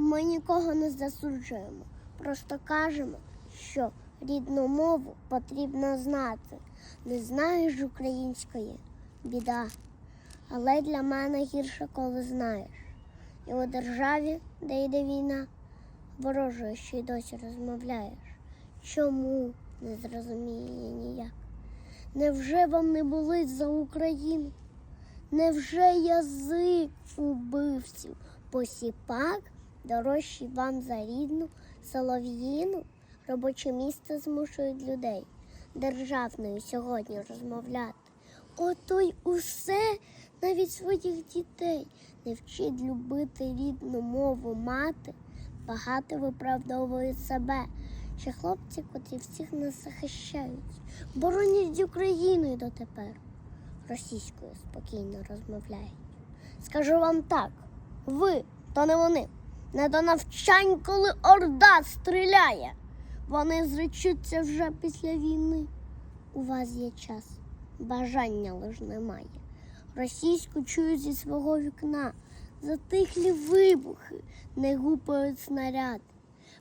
Ми нікого не засуджуємо, просто кажемо, що рідну мову потрібно знати. Не знаєш української біда. Але для мене гірше, коли знаєш. І у державі, де йде війна, ворожою ще й досі розмовляєш. Чому не зрозуміє ніяк? Невже вам не болить за Україну? Невже язик убивців посіпак дорожчий вам за рідну солов'їну? Робоче місце змушують людей державною сьогодні розмовляти. Ото й усе навіть своїх дітей не вчить любити рідну мову мати. Багато виправдовують себе, що хлопці, котрі всіх нас захищають, боронять Україну й дотепер російською спокійно розмовляють. Скажу вам так: ви, то не вони, не до навчань, коли орда стріляє. Вони зречуться вже після війни. У вас є час, бажання лиш немає. Російську чую зі свого вікна. Затихлі вибухи, не гупають снаряди.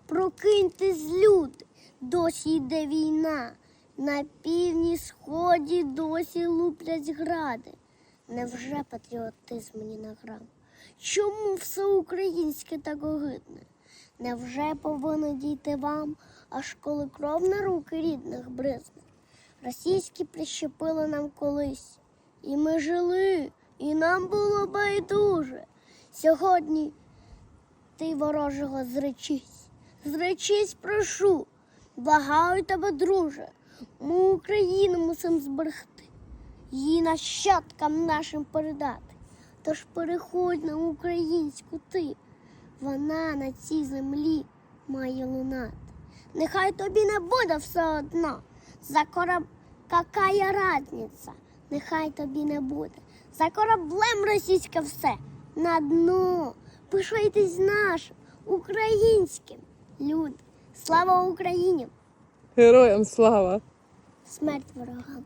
Прокиньтесь, люди, досі йде війна. На півдні сході досі луплять гради. Невже патріотизм ні на грам? Чому все українське так огидне? Невже повинно дійти вам, аж коли кров на руки рідних бризне? Російські прищепили нам колись, і ми жили, і нам було байдуже. Сьогодні ти ворожого зречись, зречись, прошу, благаю тебе, друже. Ми Україну мусимо зберегти, її нащадкам нашим передати. Тож переходь на українську ти, вона на цій землі має лунати. Нехай тобі не буде все одно. За кораб какая разниця, нехай тобі не буде. За кораблем російське все на дно. Пишайтесь нашим, українським. Люди, слава Україні! Героям слава! Смерть ворогам!